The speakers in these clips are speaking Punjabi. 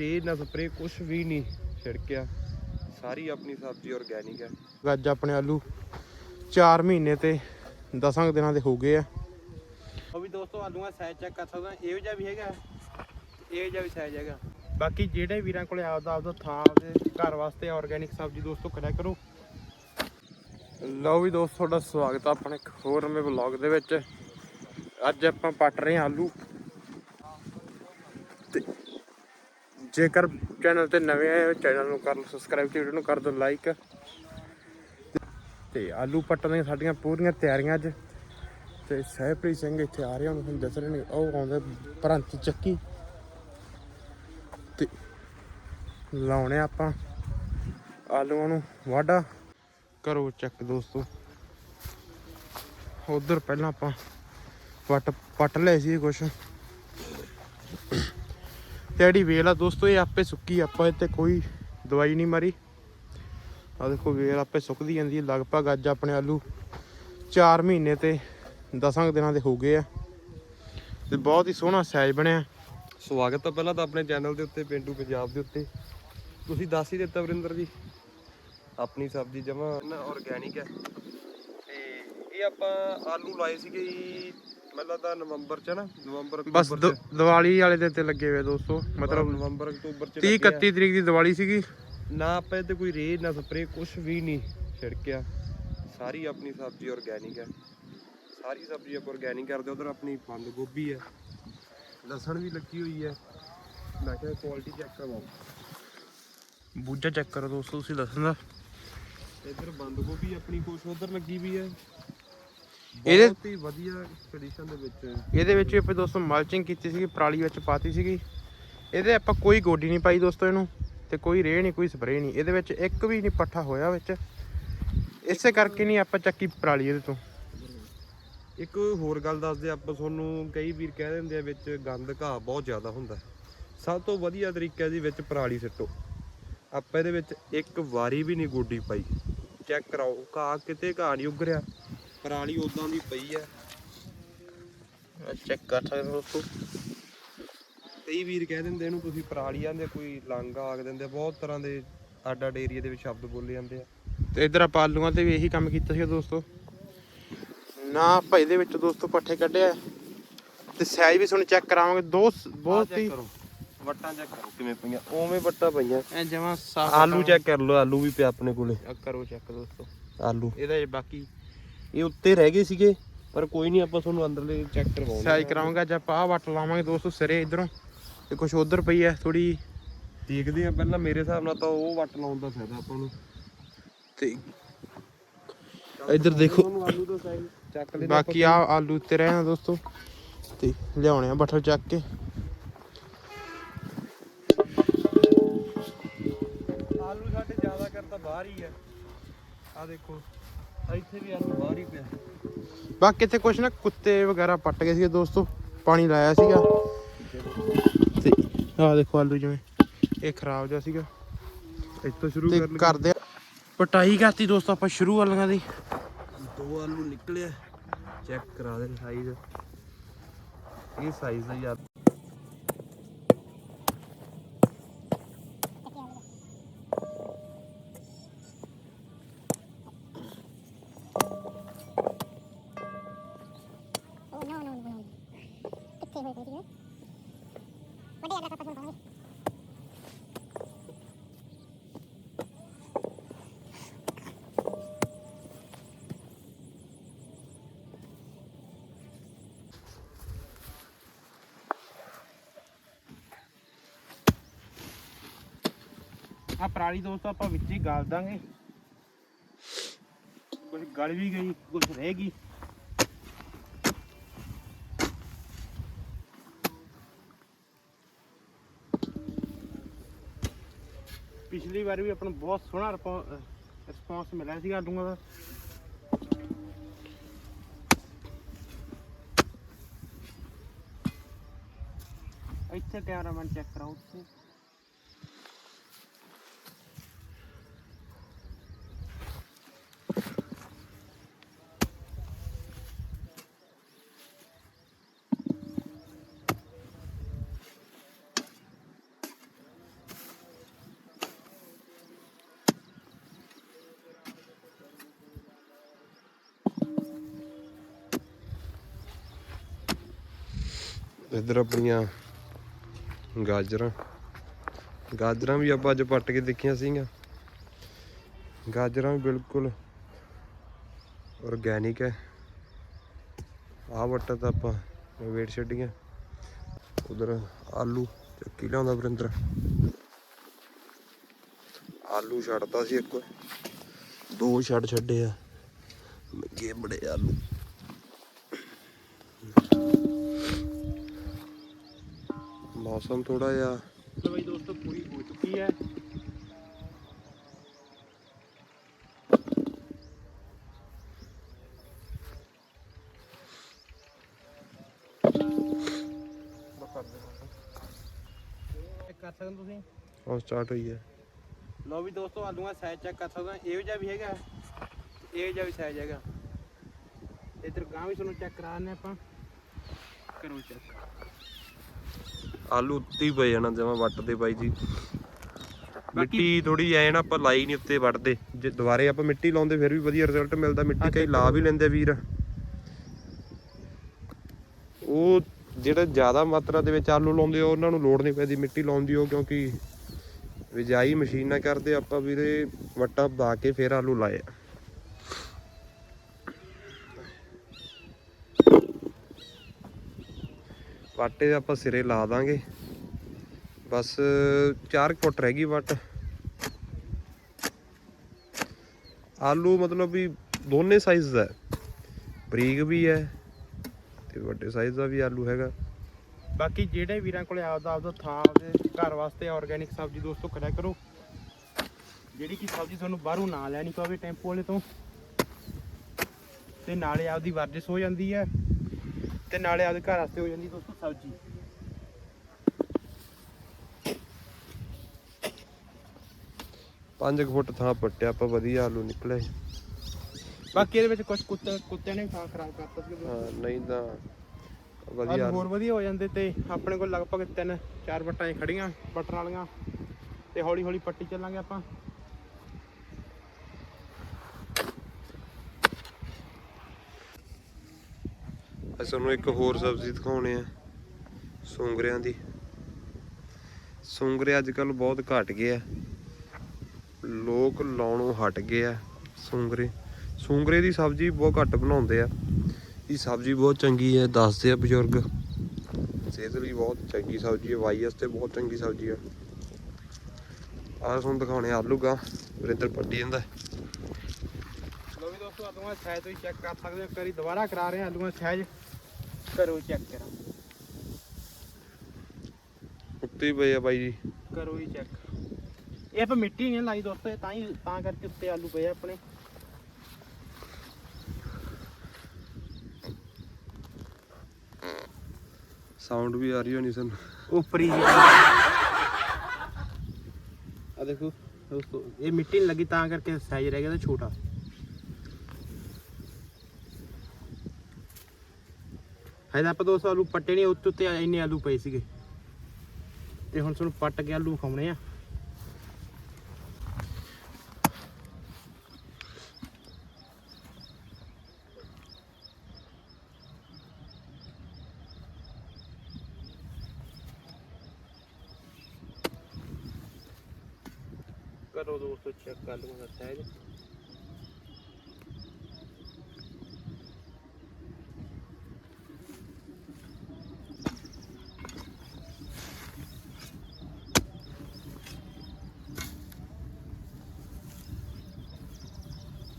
ਇਹ ਨਾ ਸਪਰੇ ਕੁਝ ਵੀ ਨਹੀਂ ਛਿੜਕਿਆ। ਸਾਰੀ ਆਪਣੀ ਸਬਜ਼ੀ ਆਰਗੈਨਿਕ ਹੈ। ਅੱਜ ਆਪਣੇ ਆਲੂ 4 ਮਹੀਨੇ ਤੇ 10 ਦਿਨਾਂ ਦੇ ਹੋ ਗਏ ਆ। ਉਹ ਵੀ ਦੋਸਤੋ ਆਲੂਆਂ ਸਾਈਜ਼ ਚੈੱਕ ਕਰ ਸਕਦਾ ਇਹੋ ਜਿਹਾ ਵੀ ਹੈਗਾ। ਇਹੋ ਜਿਹਾ ਵੀ ਸਾਈਜ਼ ਹੈਗਾ। ਬਾਕੀ ਜਿਹੜੇ ਵੀਰਾਂ ਕੋਲੇ ਆਪਦਾ ਆਪਦਾ ਥਾਂ ਆਪਦੇ ਘਰ ਵਾਸਤੇ ਆਰਗੈਨਿਕ ਸਬਜ਼ੀ ਦੋਸਤੋ ਕਰਿਆ ਕਰੋ। ਲਓ ਵੀ ਦੋਸਤੋ ਤੁਹਾਡਾ ਸਵਾਗਤ ਆ ਆਪਣੇ ਇੱਕ ਹੋਰ ਨਵੇਂ ਵਲੌਗ ਦੇ ਵਿੱਚ। ਅੱਜ ਆਪਾਂ ਪੱਟ ਰਹੇ ਹਾਂ ਆਲੂ। ਤੇ ਜੇਕਰ ਚੈਨਲ ਤੇ ਨਵੇਂ ਆਏ ਹੋ, ਚੈਨਲ ਨੂੰ ਕਰ ਲਓ ਸਬਸਕ੍ਰਾਈਬ ਤੇ ਵੀਡੀਓ ਨੂੰ ਕਰ ਦਿਓ ਲਾਈਕ ਤੇ ਆਲੂ ਪੱਟਣ ਦੀਆਂ ਸਾਡੀਆਂ ਪੂਰੀਆਂ ਤਿਆਰੀਆਂ ਅੱਜ। ਤੇ ਸਹਿਬਪ੍ਰੀਤ ਸਿੰਘ ਇੱਥੇ ਆ ਰਹੇ ਹਨ ਤੁਹਾਨੂੰ ਦੱਸ ਰਹੇ ਨੇ, ਉਹ ਆਉਂਦੇ ਭਰੰਤ ਚੱਕੀ। ਤੇ ਲਾਉਣੇ ਆਪਾਂ ਆਲੂਆਂ ਨੂੰ ਵਾਢਾ। ਕਰੋ ਚੱਕ ਦੋਸਤੋ। ਉਧਰ ਪਹਿਲਾਂ ਆਪਾਂ ਪੱਟ ਪੱਟ ਲਏ ਸੀ ਕੁਛ। ਤੇ ਜਿਹੜੀ ਵੇਲ ਆ ਦੋਸਤੋ, ਇਹ ਆਪੇ ਸੁੱਕੀ, ਆਪਾਂ ਇੱਥੇ ਕੋਈ ਦਵਾਈ ਨਹੀਂ ਮਾਰੀ। ਆ ਦੇਖੋ, ਵੇਲ ਆਪੇ ਸੁੱਕਦੀ ਜਾਂਦੀ ਹੈ। ਲਗਭਗ ਅੱਜ ਆਪਣੇ ਆਲੂ 4 ਮਹੀਨੇ ਤੇ 10 ਦਿਨਾਂ ਦੇ ਹੋ ਗਏ ਆ। ਤੇ ਬਹੁਤ ਹੀ ਸੋਹਣਾ ਸਾਈਜ਼ ਬਣਿਆ। ਸਵਾਗਤ ਹੈ ਪਹਿਲਾਂ ਤਾਂ ਆਪਣੇ ਚੈਨਲ ਦੇ ਉੱਤੇ, ਪਿੰਡੂ ਪੰਜਾਬ ਦੇ ਉੱਤੇ। ਤੁਸੀਂ ਦੱਸ ਹੀ ਦਿੱਤਾ ਵਰਿੰਦਰ ਜੀ, ਆਪਣੀ ਸਬਜ਼ੀ ਜਮਾ। ਨਾ ਆਰਗੈਨਿਕ ਹੈ। ਤੇ ਇਹ ਆਪਾਂ ਆਲੂ ਲਾਏ ਸੀਗੇ ਜੀ ਮੈਨੂੰ ਲੱਗਦਾ ਨਵੰਬਰ ਚ ਨਾ ਨਵੰਬਰ ਬਸ ਦ- ਦੀਵਾਲੀ ਵਾਲੇ ਦਿਨ ਤੇ ਲੱਗੇ ਹੋਏ ਦੋਸਤੋ ਮਤਲਬ ਨਵੰਬਰ ਅਕਤੂਬਰ ਚ 30 ਲੱਗੇ ਆ। 31 ਤਰੀਕ ਦੀ ਦੀਵਾਲੀ ਸੀਗੀ। ਨਾ ਆਪਾਂ ਇਹ ਤੇ ਕੋਈ ਰੇ ਨਾ ਸਪਰੇ ਕੁਝ ਵੀ ਨਹੀਂ ਛਿੜਕਿਆ। ਸਾਰੀ ਆਪਣੀ ਸਬਜ਼ੀ ਆਰਗੈਨਿਕ ਹੈ ਸਾਰੀ ਸਬਜ਼ੀ ਆਪਾਂ ਆਰਗੈਨਿਕ ਕਰਦੇ ਉਧਰ ਆਪਣੀ ਬੰਦ ਗੋਭੀ ਹੈ ਲਸਣ ਵੀ ਲੱਗੀ ਹੋਈ ਹੈ ਮੈਂ ਕਿਹਾ ਕੁਆਲਿਟੀ ਚੈੱਕ ਕਰਵਾਓ। ਬੂਝਾ ਚੈੱਕ ਕਰੋ ਦੋਸਤੋ ਤੁਸੀਂ ਦੱਸਣ ਦਾ। ਇੱਧਰ ਬੰਦ ਗੋਭੀ ਆਪਣੀ ਕੁਛ ਉਧਰ ਲੱਗੀ ਵੀ ਹੈ ਇਹਦੇ- ਬਹੁਤ ਹੀ ਵਧੀਆ ਕੰਡੀਸ਼ਨ ਦੇ ਵਿੱਚ ਇਹਦੇ ਵਿੱਚ ਆਪਾਂ ਦੋਸਤੋ ਮਲਚਿੰਗ ਕੀਤੀ ਸੀਗੀ ਪਰਾਲੀ ਵਿੱਚ ਪਾਤੀ ਸੀਗੀ। ਇਹਦੇ ਆਪਾਂ ਕੋਈ ਗੋਡੀ ਨਹੀਂ ਪਾਈ ਦੋਸਤੋ ਇਹਨੂੰ ਤੇ ਕੋਈ ਰੇਹ ਨਹੀਂ ਕੋਈ ਸਪਰੇਅ ਨਹੀਂ। ਇਹਦੇ ਵਿੱਚ ਇੱਕ ਵੀ ਨਹੀਂ ਪੱਠਾ ਹੋਇਆ ਵਿੱਚ। ਇਸੇ ਕਰਕੇ ਨਹੀਂ ਆਪਾਂ ਚੱਕੀ ਪਰਾਲੀ ਇਹਦੇ ਤੋਂ। ਇੱਕ ਹੋਰ ਗੱਲ ਦੱਸਦੇ ਆਪਾਂ ਤੁਹਾਨੂੰ ਕਈ ਵੀਰ ਕਹਿ ਦਿੰਦੇ ਆ ਵਿੱਚ ਗੰਦ ਘਾਹ ਬਹੁਤ ਜ਼ਿਆਦਾ ਹੁੰਦਾ। ਸਭ ਤੋਂ ਵਧੀਆ ਤਰੀਕਾ ਇਹਦੇ ਵਿੱਚ ਪਰਾਲੀ ਸਿੱਟੋ। ਆਪਾਂ ਇਹਦੇ ਵਿੱਚ ਇੱਕ ਵਾਰੀ ਵੀ ਨਹੀਂ ਗੋਡੀ ਪਾਈ। ਚੈੱਕ ਕਰਾਓ ਘਾਹ ਕਿਤੇ ਘਾਹ ਨਹੀਂ ਉੱਗ ਰਿਹਾ ਪਰਾਲੀ ਉਦਾਂ ਦੀ ਪਈ ਹੈ ਚੈੱਕ ਕਰ ਸਕਦੇ ਹੋ ਦੋਸਤੋ। ਕਈ ਵੀਰ ਕਹਿ ਦਿੰਦੇ ਇਹਨੂੰ ਤੁਸੀਂ ਪਰਾਲੀ ਆਂਦੇ ਕੋਈ ਲਾਂਗਾ ਆਖ ਦਿੰਦੇ ਆ, ਬਹੁਤ ਤਰ੍ਹਾਂ ਦੇ ਅੱਡ ਅੱਡ ਏਰੀਆ ਦੇ ਵਿੱਚ ਸ਼ਬਦ ਬੋਲੇ ਜਾਂਦੇ ਆ। ਤੇ ਇਧਰ ਆਪਾਂ ਆਲੂਆਂ ਤੇ ਵੀ ਇਹੀ ਕੰਮ ਕੀਤਾ ਸੀ ਦੋਸਤੋ। ਨਾ ਆਪਾਂ ਇਹਦੇ ਵਿੱਚ ਦੋਸਤੋ ਪੱਠੇ ਕੱਢਿਆ। ਤੇ ਸਾਈਜ਼ ਵੀ ਤੁਹਾਨੂੰ ਚੈੱਕ ਕਰਾਵਾਂਗੇ। ਦੋ ਬਹੁਤ ਹੀ ਵੱਟਾਂ ਚੈੱਕ ਕਰੋ ਕਿਵੇਂ ਪਈਆਂ। ਉਵੇਂ ਵੱਟਾਂ ਪਈਆਂ। ਐ ਜਮਾ ਸਾਫ਼ ਆਲੂ ਚੈੱਕ ਕਰ ਲਓ। ਆਲੂ ਵੀ ਪਿਆ ਆਪਣੇ ਕੋਲੇ। ਕਰੋ ਚੈੱਕ ਦੋਸਤੋ। ਆਲੂ। ਇਹਦਾ ਇਹ ਬਾਕੀ ਇਹ ਉੱਤੇ ਰਹਿ ਗਏ ਸੀਗੇ ਪਰ ਕੋਈ ਨਹੀਂ ਆਪਾਂ ਤੁਹਾਨੂੰ ਅੰਦਰਲੇ ਚੈੱਕ ਕਰਵਾਉਂਦੇ ਸਾਈਜ਼ ਕਰਾਵਾਂਗਾ ਆਪਾਂ ਆਹ ਵੱਟ ਲਾਵਾਂਗੇ ਦੋਸਤੋ ਸਿਰੇ ਇਧਰੋਂ ਤੇ ਕੁਝ ਉਧਰ ਪਈ ਐ ਥੋੜੀ ਦੇਖਦੇ ਆ ਪਹਿਲਾਂ ਮੇਰੇ ਹਿਸਾਬ ਨਾਲ ਤਾਂ ਉਹ ਵੱਟ ਲਾਉਣ ਦਾ ਫਾਇਦਾ ਆਪਾਂ ਨੂੰ। ਤੇ ਇੱਧਰ ਦੇਖੋ। ਤੁਹਾਨੂੰ ਆਲੂ ਦਾ ਸਾਈਜ਼ ਚੱਕ ਲੈਣਾ ਬਾਕੀ ਆ ਆਲੂ ਉੱਤੇ ਰਹੇ ਨੇ ਦੋਸਤੋ ਤੇ ਲਿਆਉਣੇ ਆ ਬੱਠਲ ਚੱਕ ਕੇ। ਆਲੂ ਸਾਡੇ ਜ਼ਿਆਦਾ ਕਰ ਤਾਂ ਬਾਹਰ ਹੀ ਆ। ਆ ਦੇਖੋ। ਇੱਥੇ ਵੀ ਆਲੂ ਬਾਹਰ ਹੀ ਪਿਆ। ਬਾਕੀ ਇੱਥੇ ਕੁਝ ਨਾ ਕੁੱਤੇ ਵਗੈਰਾ ਪੱਟ ਗਏ ਸੀਗੇ ਦੋਸਤੋ ਪਾਣੀ ਲਾਇਆ ਸੀਗਾ। ਤੇ ਆਹ ਦੇਖੋ ਆਲੂ ਜਿਵੇਂ ਇਹ ਖਰਾਬ ਜਿਹਾ ਸੀਗਾ। ਇੱਥੋਂ ਸ਼ੁਰੂ ਤੇ ਕਰਦੇ ਆ ਪਟਾਈ ਕਰਤੀ ਦੋਸਤੋ ਆਪਾਂ ਸ਼ੁਰੂ ਵਾਲੀਆਂ ਦੀ। ਦੋ ਆਲੂ ਨਿਕਲਿਆ ਚੈੱਕ ਕਰਾ ਦੇ ਸਾਈਜ਼ ਇਹ ਸਾਈਜ਼ ਦਾ ਯਾਰ ਪਰਾਲੀ ਦੋਸਤੋ, ਆਪਾਂ ਵਿੱਚ ਹੀ ਗਾਲ ਦਾਂਗੇ। ਕੁਝ ਗਲ ਵੀ ਗਈ ਕੁਝ ਰਹਿ ਗਈ। ਪਿਛਲੀ ਵਾਰ ਵੀ ਆਪਾਂ ਨੂੰ ਬਹੁਤ ਸੋਹਣਾ ਰਿਸਪੌਂਸ ਮਿਲਿਆ ਸੀਗਾ ਆਲੂਆਂ ਦਾ। ਇੱਥੇ ਕੈਮਰਾਮੈਨ ਚੈੱਕ ਕਰਾਓ ਤੁਸੀਂ ਇੱਧਰ ਆਪਣੀਆਂ ਗਾਜਰਾਂ। ਗਾਜਰਾਂ ਵੀ ਆਪਾਂ ਅੱਜ ਪੱਟ ਕੇ ਦੇਖੀਆਂ ਸੀਗੀਆਂ। ਗਾਜਰਾਂ ਵੀ ਬਿਲਕੁਲ ਆਰਗੈਨਿਕ ਹੈ ਆਹ ਵੱਟਾ ਤਾਂ ਆਪਾਂ ਵੇਟ ਛੱਡੀਆਂ। ਉਧਰ ਆਲੂ ਚੱਕੀ ਲਿਆਉਂਦਾ ਵਰਿੰਦਰ। ਆਲੂ ਛੱਡਦਾ ਸੀ ਇੱਕ। ਦੋ ਛੱਡ ਛੱਡੇ ਆ। ਮਹਿੰਗੇ ਬੜੇ ਆਲੂ। ਮੌਸਮ ਥੋੜਾ ਜਿਹਾ। ਲੋ ਬਈ ਦੋਸਤੋ ਪੂਰੀ ਹੋ ਚੁੱਕੀ ਹੈ। ਕਰ ਸਕਦੇ ਤੁਸੀਂ? ਸਟਾਰਟ ਹੋਈ ਹੈ। ਲੋ ਵੀ ਦੋਸਤੋ ਆਲੂਆਂ ਸਾਈਜ਼ ਚੈੱਕ ਕਰ ਸਕਦੇ ਇਹ ਜਿਹਾ ਵੀ ਹੈਗਾ। ਇਹ ਜਿਹਾ ਵੀ ਸਾਈਜ਼ ਹੈਗਾ। ਇਧਰ ਗਾਂ ਵੀ ਤੁਹਾਨੂੰ ਚੈੱਕ ਕਰਾਣੇ ਆਪਾਂ। ਕਰੋ ਚੈੱਕ ਆਲੂ ਉੱਤੇ ਹੀ ਪਏ ਜਾਣਾ ਜਮਾ ਵੱਟ ਦੇ ਬਾਈ ਜੀ। ਮਿੱਟੀ ਥੋੜੀ ਐ ਨਾ ਆਪਾਂ ਲਾਈ ਨਹੀਂ ਉੱਤੇ ਵੱਟਦੇ। ਜੇ ਦੁਬਾਰੇ ਆਪਾਂ ਮਿੱਟੀ ਲਾਉਂਦੇ ਫਿਰ ਵੀ ਵਧੀਆ ਰਿਜ਼ਲਟ ਮਿਲਦਾ। ਮਿੱਟੀ ਕਈ ਲਾ ਵੀ ਲੈਂਦੇ ਵੀਰ। ਉਹ ਜਿਹੜਾ ਜ਼ਿਆਦਾ ਮਾਤਰਾ ਦੇ ਵਿੱਚ ਆਲੂ ਲਾਉਂਦੇ ਆ ਉਹਨਾਂ ਨੂੰ ਲੋੜ ਨਹੀਂ ਪੈਂਦੀ ਮਿੱਟੀ ਲਾਉਣ ਦੀ ਉਹ ਕਿਉਂਕਿ ਬਿਜਾਈ ਮਸ਼ੀਨ ਨਾਲ ਕਰਦੇ ਆਪਾਂ ਵੀਰੇ ਵੱਟਾ ਪਾ ਕੇ ਫਿਰ ਆਲੂ ਲਾਏ ਆ। ਵਾਟੇ ਆਪਾਂ ਸਿਰੇ ਲਾ ਦਾਂਗੇ। ਬਸ 4 ਫੁੱਟ ਰਹਿ ਗਈ ਵੱਟ। ਆਲੂ ਮਤਲਬ ਵੀ ਦੋਨੇ ਸਾਈਜ਼ ਦਾ ਬਰੀਕ ਵੀ ਹੈ ਤੇ ਵੱਡੇ ਸਾਈਜ਼ ਦਾ ਵੀ ਆਲੂ ਹੈਗਾ। ਬਾਕੀ ਜਿਹੜੇ ਵੀਰਾਂ ਕੋਲੇ ਆਪਦਾ ਆਪਦਾ ਥਾਂ ਆਪਦੇ ਘਰ ਵਾਸਤੇ ਆਰਗੈਨਿਕ ਸਬਜ਼ੀ ਦੋਸਤੋ ਕਰਿਆ ਕਰੋ। ਜਿਹੜੀ ਕਿ ਸਬਜ਼ੀ ਤੁਹਾਨੂੰ ਬਾਹਰੋਂ ਨਾ ਲੈਣੀ ਪਵੇ ਟੈਂਪੂ ਵਾਲੇ ਤੋਂ। ਤੇ ਨਾਲੇ ਆਪਦੀ ਵਰਜਿਸ਼ ਹੋ ਜਾਂਦੀ ਹੈ। ਤੇ ਨਾਲੇ ਆਪਦੇ ਘਰ ਵਾਸਤੇ ਹੋ ਜਾਂਦੀ ਦੋਸਤੋ ਸਬਜ਼ੀ। ਪੰਜ ਕੁ ਫੁੱਟ ਥਾਂ ਪੱਟਿਆ ਆਪਾਂ ਵਧੀਆ ਆਲੂ ਨਿਕਲੇ। ਬਾਕੀ ਇਹਦੇ ਵਿੱਚ ਕੁਝ ਕੁੱਤੇ ਕੁੱਤਿਆਂ ਨੇ ਥਾਂ ਖਰਾਬ ਕਰਤਾ ਸੀ। ਹਾਂ ਨਹੀਂ ਤਾਂ ਆਲੂ ਵਧੀਆ ਹੋਰ ਵਧੀਆ ਹੋ ਜਾਂਦੇ ਤੇ ਆਪਣੇ ਕੋਲ ਲਗਭਗ ਤਿੰਨ ਚਾਰ ਵੱਟਾਂ ਖੜੀਆਂ ਪੱਟਣ ਵਾਲੀਆਂ। ਤੇ ਹੌਲੀ ਹੌਲੀ ਪੱਟੀ ਚੱਲਾਂਗੇ ਆਪਾਂ। ਅਸੀਂ ਤੁਹਾਨੂੰ ਇੱਕ ਹੋਰ ਸਬਜ਼ੀ ਦਿਖਾਉਣੇ ਆ, ਸੁੰਗਰਿਆਂ ਦੀ। ਸੁੰਗਰੇ ਅੱਜ ਕੱਲ ਬਹੁਤ ਘਟ ਗਏ ਆ। ਲੋਕ ਲਾਉਣੋਂ ਹਟ ਗਏ ਆ ਸੂੰਗਰੇ। ਸੂੰਗਰੇ ਦੀ ਸਬਜ਼ੀ ਬਹੁਤ ਘੱਟ ਬਣਾਉਂਦੇ ਆ। ਇਹ ਸਬਜ਼ੀ ਬਹੁਤ ਚੰਗੀ ਹੈ ਦੱਸਦੇ ਆ ਬਜ਼ੁਰਗ। ਸਿਹਤ ਲਈ ਬਹੁਤ ਚੰਗੀ ਸਬਜ਼ੀ ਹੈ ਵਾਈ ਵਾਸਤੇ ਬਹੁਤ ਚੰਗੀ ਸਬਜ਼ੀ ਆ। ਆਹ ਤੁਹਾਨੂੰ ਦਿਖਾਉਣੇ ਆ ਆਲੂ ਗਾ, ਵਰਿੰਦਰ ਪੱਟੀ ਜਾਂਦਾ ਲੋ ਵੀ ਦੋਸਤੋ, ਆਲੂਆਂ ਦਾ ਤੁਸੀਂ ਚੈੱਕ ਕਰ ਸਕਦੇ ਹੋ। ਇੱਕ ਵਾਰੀ ਦੁਬਾਰਾ ਕਰਾ ਰਹੇ ਹਾਂ ਆਲੂਆਂ ਦਾ ਕਰੋ ਚੈੱਕ ਕਰਾਂ। ਉੱਤੇ ਪਏ ਆ ਬਾਈ ਜੀ। ਕਰੋ ਹੀ ਚੈੱਕ ਇਹ ਆਪਾਂ ਮਿੱਟੀ ਨਹੀਂ ਲਾਈ ਦੋਸਤੋ ਇਹ ਤਾਂ ਹੀ ਤਾਂ ਕਰਕੇ ਉੱਤੇ ਆਲੂ ਪਏ ਆ ਆਪਣੇ। ਸਾਊਂਡ ਵੀ ਆ ਰਹੀ ਹੋਣੀ ਸਾਨੂੰ। ਉੱਪਰ ਹੀ ਆ ਦੇਖੋ ਦੋਸਤੋ। ਇਹ ਮਿੱਟੀ ਨਹੀਂ ਲੱਗੀ ਤਾਂ ਕਰਕੇ ਸਾਈਜ਼ ਰਹਿ ਗਿਆ ਤੇ ਛੋਟਾ। ਹੈ ਆਪਾਂ ਦੋਸਤੋ ਆਲੂ ਪੱਟੇ ਨੇ ਉੱਤੇ ਉੱਤੇ ਇੰਨੇ ਆਲੂ ਪਏ ਸੀਗੇ। ਤੇ ਹੁਣ ਤੁਹਾਨੂੰ ਪੱਟ ਕੇ ਆਲੂ ਖਾਉਣੇ ਆ। ਕਰੋ ਦੋਸਤੋ ਚੈੱਕ ਆਲੂ ਦਾ ਸਾਈਜ਼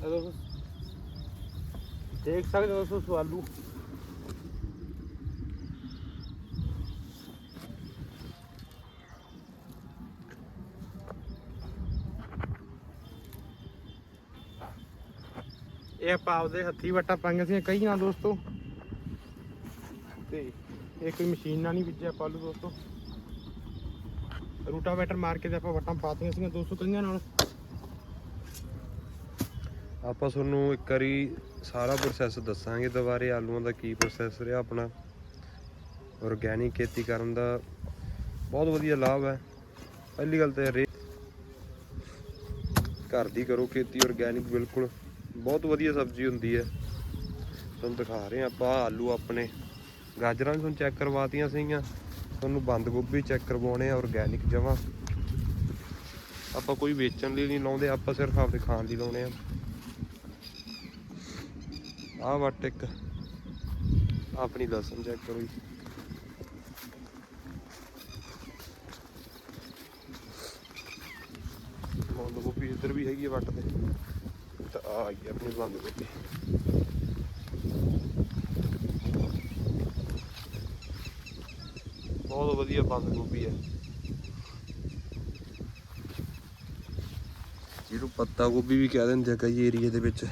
ਇਹ ਦੋਸਤੋ ਦੇਖ ਸਕਦੇ ਹੋ ਦੋਸਤੋ ਆਲੂ ਇਹ ਆਪਾਂ ਆਪਦੇ ਹੱਥੀ ਵੱਟਾ ਪਾਈਆਂ ਸੀ ਕਈਆਂ ਦੋਸਤੋ। ਤੇ ਇਹ ਕੋਈ ਮਸ਼ੀਨ ਨਾਲ ਨਹੀਂ ਬੀਜਿਆ ਆਪਾਂ ਆਲੂ ਦੋਸਤੋ। ਰੂਟਾਵੇਟਰ ਮਾਰ ਕੇ ਤੇ ਆਪਾਂ ਵੱਟਾਂ ਪਾਤੀਆਂ ਸੀਗੀਆਂ ਦੋਸਤੋ ਕਈਆਂ ਨਾਲ। ਆਪਾਂ ਤੁਹਾਨੂੰ ਇੱਕ ਵਾਰੀ ਸਾਰਾ ਪ੍ਰੋਸੈਸ ਦੱਸਾਂਗੇ ਦੁਬਾਰੇ ਆਲੂਆਂ ਦਾ ਕੀ ਪ੍ਰੋਸੈਸ ਰਿਹਾ ਆਪਣਾ। ਆਰਗੈਨਿਕ ਖੇਤੀ ਕਰਨ ਦਾ ਬਹੁਤ ਵਧੀਆ ਲਾਭ ਹੈ। ਪਹਿਲੀ ਗੱਲ ਤਾਂ ਰੇ ਘਰ ਦੀ ਕਰੋ ਖੇਤੀ ਆਰਗੈਨਿਕ ਬਿਲਕੁਲ। ਬਹੁਤ ਵਧੀਆ ਸਬਜ਼ੀ ਹੁੰਦੀ ਹੈ। ਤੁਹਾਨੂੰ ਦਿਖਾ ਰਹੇ ਹਾਂ ਆਪਾਂ ਆਲੂ ਆਪਣੇ। ਗਾਜਰਾਂ ਵੀ ਤੁਹਾਨੂੰ ਚੈੱਕ ਕਰਵਾਤੀਆਂ ਸੀਗੀਆਂ। ਤੁਹਾਨੂੰ ਬੰਦ ਗੋਭੀ ਚੈੱਕ ਕਰਵਾਉਣੇ ਆ ਆਰਗੈਨਿਕ ਜਮਾਂ। ਆਪਾਂ ਕੋਈ ਵੇਚਣ ਲਈ ਨਹੀਂ ਲਾਉਂਦੇ, ਆਪਾਂ ਸਿਰਫ ਆਪਦੇ ਖਾਣ ਲਈ ਲਾਉਣੇ ਆ ਆਹ ਵੱਟ ਇੱਕ। ਆਪਣੀ ਲਸਣ ਚੈੱਕ ਕਰੋ ਜੀ। ਬੰਦ ਗੋਭੀ ਇੱਧਰ ਵੀ ਹੈਗੀ ਆ ਵੱਟ ਤੇ। ਤਾਂ ਆ ਗਈ ਆਪਣੀ ਬੰਦ ਗੋਭੀ। ਬਹੁਤ ਵਧੀਆ ਬੰਦ ਗੋਭੀ ਹੈ ਜਿਹਨੂੰ ਪੱਤਾ ਗੋਭੀ ਵੀ ਕਹਿ ਦਿੰਦੇ ਆ ਕਈ ਏਰੀਏ ਦੇ ਵਿੱਚ।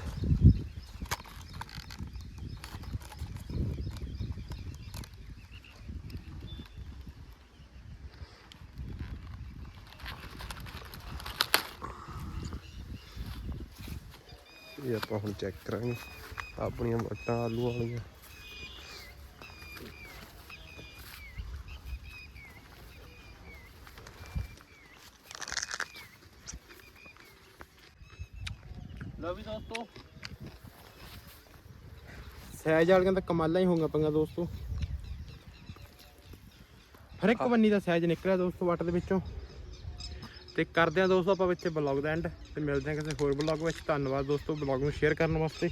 ਇਹ ਆਪਾਂ ਹੁਣ ਚੈੱਕ ਕਰਾਂਗੇ ਆਪਣੀਆਂ ਮਟਾਂ ਆਲੂ ਵਾਲੀਆਂ। ਲਓ ਵੀ ਦੋਸਤੋ। ਸਾਈਜ਼ ਵਾਲੀਆਂ ਤਾਂ ਕਮਾਲਾਂ ਹੀ ਹੋਊਗਾ ਪੰਗਾ ਦੋਸਤੋ। ਹਰ ਇੱਕ ਬੰਨੀ ਦਾ ਸਾਈਜ਼ ਨਿਕਲਿਆ ਦੋਸਤੋ ਵੱਟ ਦੇ ਵਿੱਚੋਂ। ਤੇ ਕਰਦੇ ਆ ਦੋਸਤੋ ਆਪਾਂ ਇੱਥੇ ਬਲੌਗ ਦਾ ਐਂਡ ਤੇ ਮਿਲਦੇ ਆ ਕਿਸੇ ਹੋਰ ਬਲੌਗ ਵਿੱਚ। ਧੰਨਵਾਦ ਦੋਸਤੋ ਬਲੌਗ ਨੂੰ ਸ਼ੇਅਰ ਕਰਨ ਵਾਸਤੇ।